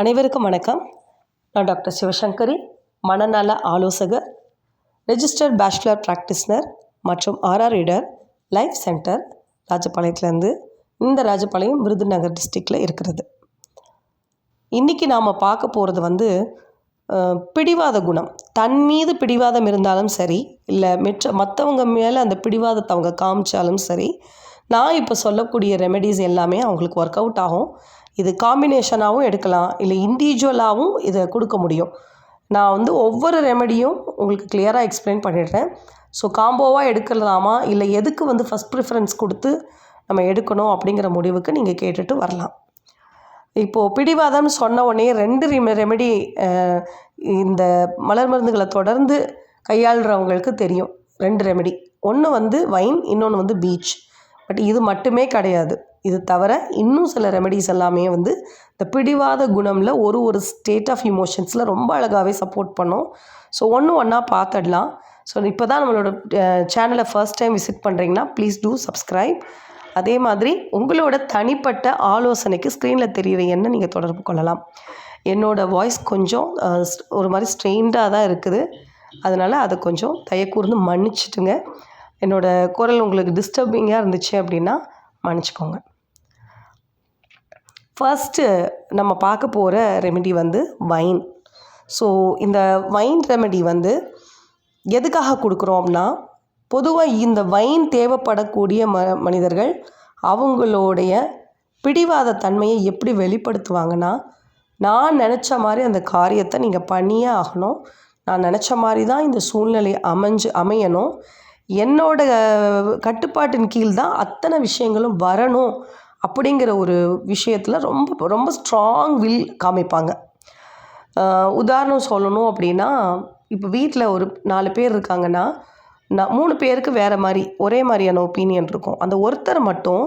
அனைவருக்கும் வணக்கம். நான் டாக்டர் சிவசங்கரி மனநல ஆலோசகர் ரெஜிஸ்டர் பேச்சுலர் ப்ராக்டிஸ்னர் மற்றும் ஆர்ஆர் ரீடர் லைஃப் சென்டர் ராஜபாளையத்துலேருந்து இந்த ராஜபாளையம் விருதுநகர் டிஸ்ட்ரிக்டில் இருக்கிறது. இன்றைக்கி நாம் பார்க்க போகிறது வந்து பிடிவாத குணம். தன் மீது பிடிவாதம் இருந்தாலும் சரி இல்லை மற்ற மற்றவங்க மேலே அந்த பிடிவாதத்தை அவங்க காமிச்சாலும் சரி நான் இப்போ சொல்லக்கூடிய ரெமெடிஸ் எல்லாமே அவங்களுக்கு ஒர்க் அவுட் ஆகும். இது காம்பினேஷனாகவும் எடுக்கலாம் இல்லை இண்டிவிஜுவலாகவும் இதை கொடுக்க முடியும். நான் வந்து ஒவ்வொரு ரெமெடியும் உங்களுக்கு கிளியராக எக்ஸ்பிளைன் பண்ணிடுறேன். ஸோ காம்போவாக எடுக்கலாமா இல்லை எதுக்கு வந்து ஃபஸ்ட் ப்ரிஃபரன்ஸ் கொடுத்து நம்ம எடுக்கணும் அப்படிங்கிற முடிவுக்கு நீங்கள் கேட்டுட்டு வரலாம். இப்போது பிடிவாதம்னு சொன்ன உடனே ரெண்டு ரெம ரெமெடி இந்த மலர் மருந்துகளை தொடர்ந்து கையாளுறவங்களுக்கு தெரியும். ரெண்டு ரெமெடி ஒன்று வந்து வைன் இன்னொன்று வந்து பீச் பட் இது மட்டுமே கிடையாது. இது தவிர இன்னும் சில ரெமெடிஸ் எல்லாமே வந்து இந்த பிடிவாத குணமில் ஒரு ஒரு ஸ்டேட் ஆஃப் இமோஷன்ஸில் ரொம்ப அழகாகவே சப்போர்ட் பண்ணும். ஸோ ஒன்று ஒன்றா பார்த்துடலாம். ஸோ இப்போ தான் நம்மளோட சேனலை ஃபர்ஸ்ட் டைம் விசிட் பண்ணுறீங்கன்னா ப்ளீஸ் டூ சப்ஸ்கிரைப் அதே மாதிரி உங்களோட தனிப்பட்ட ஆலோசனைக்கு ஸ்க்ரீனில் தெரிகிற என்ன நீங்கள் தொடர்பு கொள்ளலாம். என்னோடய வாய்ஸ் கொஞ்சம் ஸ்- ஒரு மாதிரி ஸ்ட்ரெயின்டாக தான் இருக்குது. அதனால் அதை கொஞ்சம் தயக்கூர்ந்து மன்னிச்சிட்டுங்க. என்னோடய குரல் உங்களுக்கு டிஸ்டர்பிங்காக இருந்துச்சு அப்படின்னா மன்னிச்சுக்கோங்க. ஃபர்ஸ்ட்டு நம்ம பார்க்க போகிற ரெமெடி வந்து வைன் ஸோ இந்த வைன் ரெமெடி வந்து எதுக்காக கொடுக்குறோம் அப்படின்னா பொதுவாக இந்த வைன் தேவைப்படக்கூடிய ம மனிதர்கள் அவங்களுடைய பிடிவாத தன்மையை எப்படி வெளிப்படுத்துவாங்கன்னா நான் நினச்ச மாதிரி அந்த காரியத்தை நீங்கள் பண்ணியே ஆகணும். நான் நினச்ச மாதிரி தான் இந்த சூழ்நிலை அமைஞ்சு அமையணும். என்னோட கட்டுப்பாட்டின் கீழ் தான் அத்தனை விஷயங்களும் வரணும் அப்படிங்கிற ஒரு விஷயத்தில் ரொம்ப ரொம்ப ஸ்ட்ராங் வில் காமிப்பாங்க. உதாரணம் சொல்லணும் அப்படின்னா இப்போ வீட்டில் ஒரு நாலு பேர் இருக்காங்கன்னா நான் மூணு பேருக்கு வேறு மாதிரி ஒரே மாதிரியான ஒப்பீனியன் இருக்கும். அந்த ஒருத்தர் மட்டும்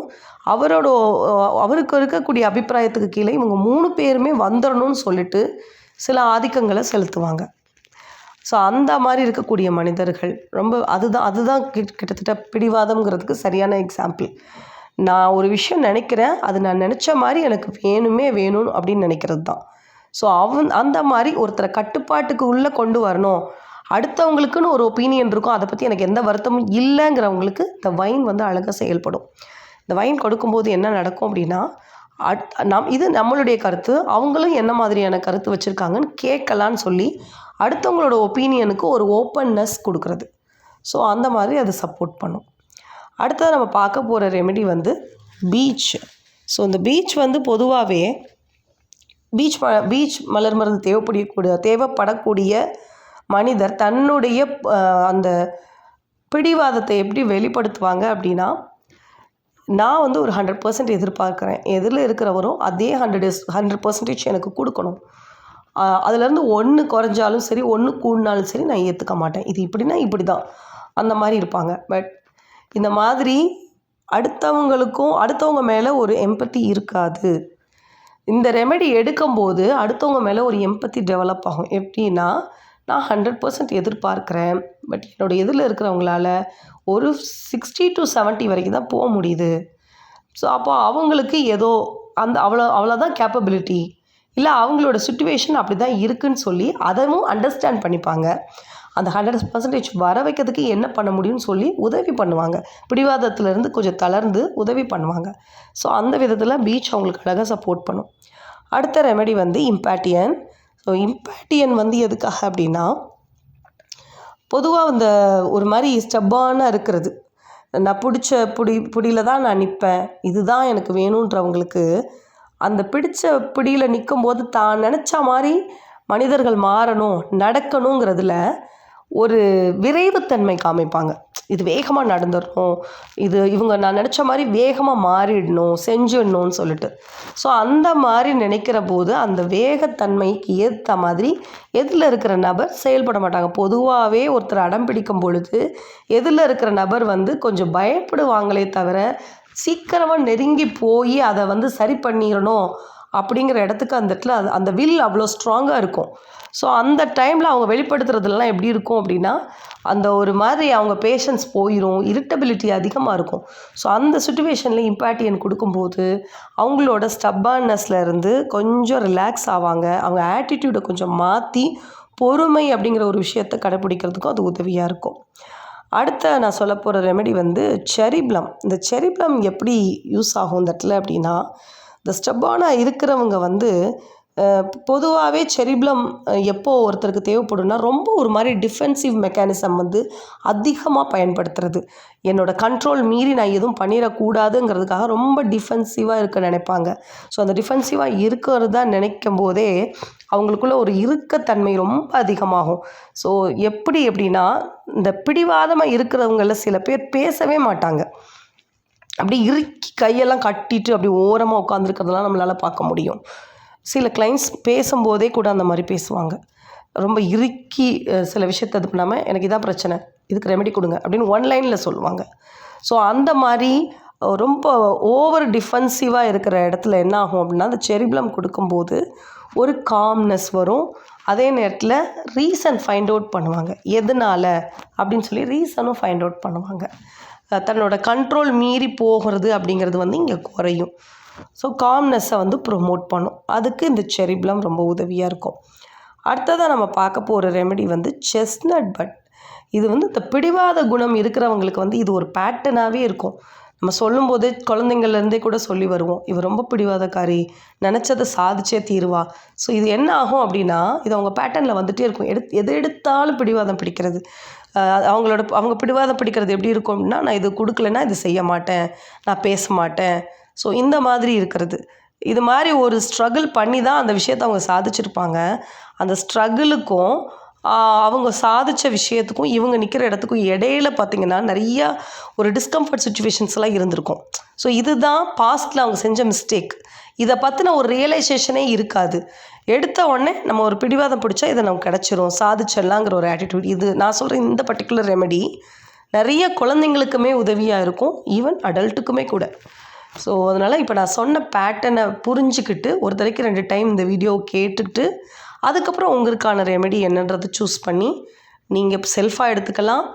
அவரோட அவருக்கு இருக்கக்கூடிய அபிப்பிராயத்துக்கு கீழே இவங்க மூணு பேருமே வந்துடணும்னு சொல்லிட்டு சில ஆதிக்கங்களை செலுத்துவாங்க. ஸோ அந்த மாதிரி இருக்கக்கூடிய மனிதர்கள் ரொம்ப அதுதான் அதுதான் கிட்டத்தட்ட பிடிவாதம்ங்கிறதுக்கு சரியான எக்ஸாம்பிள் நான் ஒரு விஷயம் நினைக்கிறேன் அது நான் நினச்ச மாதிரி எனக்கு வேணுமே வேணும் அப்படின்னு நினைக்கிறது தான். ஸோ அவன் அந்த மாதிரி ஒருத்தரை கட்டுப்பாட்டுக்கு உள்ளே கொண்டு வரணும். அடுத்தவங்களுக்குன்னு ஒரு ஒப்பீனியன் இருக்கும். அதை பற்றி எனக்கு எந்த வருத்தமும் இல்லைங்கிறவங்களுக்கு இந்த வைன் வந்து அழகாக செயல்படும். இந்த வைன் கொடுக்கும்போது என்ன நடக்கும் அப்படின்னா அட் நம் இது நம்மளுடைய கருத்து. அவங்களும் என்ன மாதிரியான கருத்து வச்சுருக்காங்கன்னு கேட்கலான்னு சொல்லி அடுத்தவங்களோட ஒப்பீனியனுக்கு ஒரு ஓப்பன்னஸ் கொடுக்குறது. ஸோ அந்த மாதிரி அது சப்போர்ட் பண்ணும். அடுத்தது நம்ம பார்க்க போகிற ரெமெடி வந்து பீச் ஸோ இந்த பீச் வந்து பொதுவாகவே பீச் ம பீச் மலர் மருந்து தேவைப்படக்கூடிய தேவைப்படக்கூடிய மனிதர் தன்னுடைய அந்த பிடிவாதத்தை எப்படி வெளிப்படுத்துவாங்க அப்படின்னா நான் வந்து ஒரு ஹண்ட்ரட் பர்சன்ட் எதிர்பார்க்குறேன். எதில் இருக்கிறவரும் அதே ஹண்ட்ரட் ஹண்ட்ரட் பர்சன்டேஜ் எனக்கு கொடுக்கணும். அதுலேருந்து ஒன்று குறைஞ்சாலும் சரி ஒன்று கூடினாலும் சரி நான் ஏற்றுக்க மாட்டேன். இது இப்படின்னா இப்படி தான் அந்த மாதிரி இருப்பாங்க. பட் இந்த மாதிரி அடுத்தவங்களுக்கும் அடுத்தவங்க மேலே ஒரு எம்பத்தி இருக்காது. இந்த ரெமெடி எடுக்கும்போது அடுத்தவங்க மேலே ஒரு எம்பத்தி டெவலப் ஆகும். எப்படின்னா நான் ஹண்ட்ரட் பர்சன்ட் எதிர்பார்க்குறேன். பட் என்னோட எதிரில் இருக்கிறவங்களால ஒரு சிக்ஸ்டி டு 70 வரைக்கும் தான் போக முடியுது. ஸோ அப்போ அவங்களுக்கு ஏதோ அந்த அவ்வளோ அவ்வளோதான் கேப்பபிலிட்டி இல்லை அவங்களோட சுச்சுவேஷன் அப்படி தான் இருக்குன்னு சொல்லி அதவும் அண்டர்ஸ்டாண்ட் பண்ணிப்பாங்க. அந்த ஹண்ட்ரட் பர்சன்டேஜ் வர வைக்கிறதுக்கு என்ன பண்ண முடியும்னு சொல்லி உதவி பண்ணுவாங்க. பிடிவாதத்துலேருந்து கொஞ்சம் தளர்ந்து உதவி பண்ணுவாங்க. ஸோ அந்த விதத்தில் பீச் அவங்களுக்கு அழகாக சப்போர்ட் பண்ணும். அடுத்த ரெமெடி வந்து இம்பேட்டியன் ஸோ இம்பேட்டியன் வந்து எதுக்காக அப்படின்னா பொதுவாக இந்த ஒரு மாதிரி ஸ்டப்பான இருக்கிறது. நான் பிடிச்ச பிடி பிடியில் தான் நான் நிற்பேன் இதுதான் எனக்கு வேணுன்றவங்களுக்கு அந்த பிடிச்ச பிடியில் நிற்கும்போது தான் நினச்ச மாதிரி மனிதர்கள் மாறணும் நடக்கணுங்கிறதுல ஒரு விரைவுத்தன்மை காமிப்பாங்க. இது வேகமாக நடந்துடணும் இது இவங்க நான் நினச்ச மாதிரி வேகமாக மாறிடணும் செஞ்சிடணும்னு சொல்லிட்டு. ஸோ அந்த மாதிரி நினைக்கிற போது அந்த வேகத்தன்மைக்கு ஏற்ற மாதிரி எதில் இருக்கிற நபர் செயல்பட மாட்டாங்க. பொதுவாகவே ஒருத்தர் அடம் பிடிக்கும் பொழுது எதில் இருக்கிற நபர் வந்து கொஞ்சம் பயப்படுவாங்களே தவிர சீக்கிரமாக நெருங்கி போய் அதை வந்து சரி பண்ணிடணும் அப்படிங்கிற இடத்துக்கு அந்த இடத்துல அது- அந்த வில் அவ்வளோ ஸ்ட்ராங்காக இருக்கும். ஸோ அந்த டைமில் அவங்க வெளிப்படுத்துறதுலாம் எப்படி இருக்கும் அப்படின்னா அந்த ஒரு மாதிரி அவங்க பேஷன்ஸ் போயிடும் இரிட்டபிலிட்டி அதிகமாக இருக்கும். ஸோ அந்த சுச்சுவேஷனில் இம்பாட்டியன் கொடுக்கும்போது அவங்களோட ஸ்டப்பான்னஸ்ல இருந்து கொஞ்சம் ரிலாக்ஸ் ஆவாங்க. அவங்க ஆட்டிடியூடை கொஞ்சம் மாற்றி பொறுமை அப்படிங்கிற ஒரு விஷயத்தை கடைப்பிடிக்கிறதுக்கும் அது உதவியாக இருக்கும். அடுத்த நான் சொல்ல போகிற ரெமெடி வந்து செரிப்ளம் இந்த செரிப்ளம் எப்படி யூஸ் ஆகும் இந்த இடத்துல அப்படின்னா இந்த ஸ்டெப்பானாக இருக்கிறவங்க வந்து பொதுவாகவே செரிப்ளம் எப்போது ஒருத்தருக்கு தேவைப்படும்னா ரொம்ப ஒரு மாதிரி டிஃபென்சிவ் மெக்கானிசம் வந்து அதிகமாக பயன்படுத்துறது. என்னோட கண்ட்ரோல் மீறி நான் எதுவும் பண்ணிடக்கூடாதுங்கிறதுக்காக ரொம்ப டிஃபென்சிவாக இருக்க நினைப்பாங்க. ஸோ அந்த டிஃபென்சிவாக இருக்கிறதா நினைக்கும் போதே அவங்களுக்குள்ள ஒரு இறுக்கத்தன்மை ரொம்ப அதிகமாகும். ஸோ எப்படி எப்படின்னா இந்த பிடிவாதமாக இருக்கிறவங்கள சில பேர் பேசவே மாட்டாங்க. அப்படி இரு கையெல்லாம் கட்டிட்டு அப்படி ஓரமாக உட்காந்துருக்கிறதெல்லாம் நம்மளால் பார்க்க முடியும். சில கிளைண்ட்ஸ் பேசும்போதே கூட அந்த மாதிரி பேசுவாங்க. ரொம்ப இறுக்கி சில விஷயத்த இது பண்ணாமல் எனக்கு இதான் பிரச்சனை இதுக்கு ரெமெடி கொடுங்க அப்படின்னு ஒன் லைனில் சொல்லுவாங்க. ஸோ அந்த மாதிரி ரொம்ப ஓவர் டிஃபென்சிவாக இருக்கிற இடத்துல என்ன ஆகும் அப்படின்னா அந்த செரிப்ளம் கொடுக்கும்போது ஒரு காம்னஸ் வரும். அதே நேரத்தில் ரீசன் ஃபைண்ட் அவுட் பண்ணுவாங்க. எதனால்? அப்படின்னு சொல்லி ரீசனும் ஃபைண்ட் அவுட் பண்ணுவாங்க. தன்னோட கண்ட்ரோல் மீறி போகிறது அப்படிங்கிறது வந்து இங்கே குறையும். ஸோ காம்னஸ்ஸை வந்து ப்ரொமோட் பண்ணும். அதுக்கு இந்த செரிப்ளம் ரொம்ப உதவியாக இருக்கும். அடுத்ததாக நம்ம பார்க்க போகிற ரெமெடி வந்து செஸ்னட் பட் இது வந்து இந்த பிடிவாத குணம் இருக்கிறவங்களுக்கு வந்து இது ஒரு பேட்டர்னாகவே இருக்கும். நம்ம சொல்லும்போது குழந்தைங்கள்லேருந்தே கூட சொல்லி வருவோம் இவ ரொம்ப பிடிவாதக்காரி நினச்சதை சாதிச்சே தீருவா. ஸோ இது என்ன ஆகும் அப்படின்னா இது அவங்க பேட்டர்னில் வந்துகிட்டே இருக்கும். எடு எது எடுத்தாலும் பிடிவாதம் பிடிக்கிறது. அவங்களோட அவங்க பிடிவாதம் பிடிக்கிறது எப்படி இருக்கும் அப்படின்னா நான் இது கொடுக்கலன்னா இது செய்ய மாட்டேன் நான் பேச மாட்டேன். ஸோ இந்த மாதிரி இருக்கிறது. இது மாதிரி ஒரு ஸ்ட்ரகிள் பண்ணி தான் அந்த விஷயத்தை அவங்க சாதிச்சிருப்பாங்க. அந்த ஸ்ட்ரகிளுக்கும் அவங்க சாதித்த விஷயத்துக்கும் இவங்க நிற்கிற இடத்துக்கும் இடையில பார்த்திங்கன்னா நிறையா ஒரு டிஸ்கம்ஃபர்ட் சுச்சுவேஷன்ஸ்லாம் இருந்திருக்கும். ஸோ இதுதான் பாஸ்ட்டில் அவங்க செஞ்ச மிஸ்டேக் இதை பற்றின ஒரு ரியலைசேஷனே இருக்காது. எடுத்த உடனே நம்ம ஒரு பிடிவாதம் பிடிச்சா இதை நமக்கு கிடச்சிரும். சாதிச்சிடலாங்கிற ஒரு ஆட்டிடியூட் இது நான் சொல்கிற இந்த பர்டிகுலர் ரெமெடி நிறைய குழந்தைங்களுக்குமே உதவியாக இருக்கும். ஈவன் அடல்ட்டுக்குமே கூட. ஸோ அதனால் இப்போ நான் சொன்ன பேட்டர்னை புரிஞ்சுக்கிட்டு ஒரு தடவைக்கு ரெண்டு டைம் இந்த வீடியோ கேட்டுட்டு அதுக்கப்புறம் உங்களுக்கான ரெமெடி என்னன்றதை சூஸ் பண்ணி நீங்கள் செல்ஃபாக எடுத்துக்கலாம்.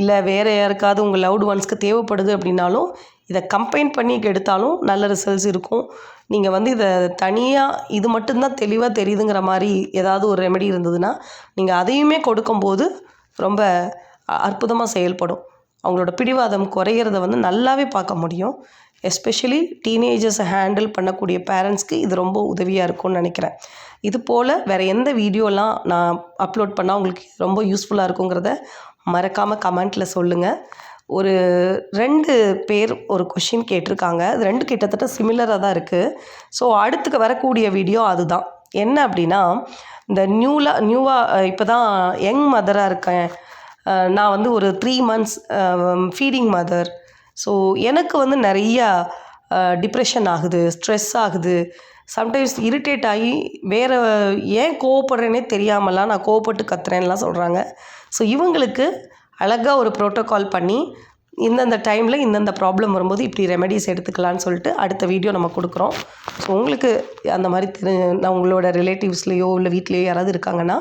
இல்லை வேறு யாருக்காவது உங்கள் லவ்டு ஒன்ஸ்க்கு தேவைப்படுது அப்படின்னாலும் இதை கம்பைன் பண்ணி எடுத்தாலும் நல்ல ரிசல்ட்ஸ் இருக்கும். நீங்கள் வந்து இதை தனியாக இது மட்டும்தான் தெளிவாக தெரியுதுங்கிற மாதிரி ஏதாவது ஒரு ரெமெடி இருந்ததுன்னா நீங்கள் அதையுமே கொடுக்கும்போது ரொம்ப அற்புதமாக செயல்படும். அவங்களோட பிடிவாதம் குறையிறத வந்து நல்லாவே பார்க்க முடியும். எஸ்பெஷலி டீனேஜர்ஸை ஹேண்டில் பண்ணக்கூடிய பேரண்ட்ஸ்க்கு இது ரொம்ப உதவியாக இருக்கும்னு நினைக்கிறேன். இது போல் வேறு எந்த வீடியோலாம் நான் அப்லோட் பண்ணால் உங்களுக்கு ரொம்ப யூஸ்ஃபுல்லாக இருக்குங்கிறத மறக்காமல் கமெண்ட்டில் சொல்லுங்கள் ஒரு ரெண்டு பேர் ஒரு கொஷின் கேட்டிருக்காங்க. அது ரெண்டு கிட்டத்தட்ட சிமிலராக தான் இருக்குது ஸோ அடுத்துக்கு வரக்கூடிய வீடியோ அதுதான். என்ன அப்படின்னா இந்த நியூலாக நியூவாக இப்போ தான் யங் மதராக இருக்கேன் நான் வந்து ஒரு three months feeding mother so எனக்கு வந்து நிறையா டிப்ரெஷன் ஆகுது ஸ்ட்ரெஸ் ஆகுது. சம்டைம்ஸ் இரிட்டேட் ஆகி வேறு ஏன் கோவப்படுறேனே தெரியாமலாம் நான் கோவப்பட்டு கத்துறேன்லாம் சொல்கிறாங்க ஸோ இவங்களுக்கு அழகாக ஒரு ப்ரோட்டோகால் பண்ணி இந்தந்த டைமில் இந்தந்த ப்ராப்ளம் வரும்போது இப்படி ரெமெடிஸ் எடுத்துக்கலான்னு சொல்லிட்டு அடுத்த வீடியோ நம்ம கொடுக்குறோம். ஸோ உங்களுக்கு அந்த மாதிரி தெரி நான் உங்களோட ரிலேட்டிவ்ஸ்லேயோ இல்லை வீட்லேயோ யாராவது இருக்காங்கன்னா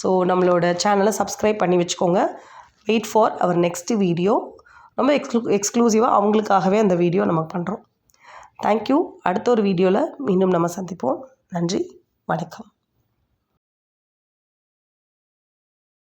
ஸோ நம்மளோட சேனலை சப்ஸ்கிரைப் பண்ணி வச்சுக்கோங்க. Wait for our next video ரொம்ப எக்ஸ்க்ளூ எக்ஸ்க்ளூசிவாக அவங்களுக்காகவே அந்த வீடியோ நம்ம பண்ணுறோம் தேங்க்யூ அடுத்த ஒரு வீடியோவில் மீண்டும் நம்ம சந்திப்போம். நன்றி. வணக்கம்.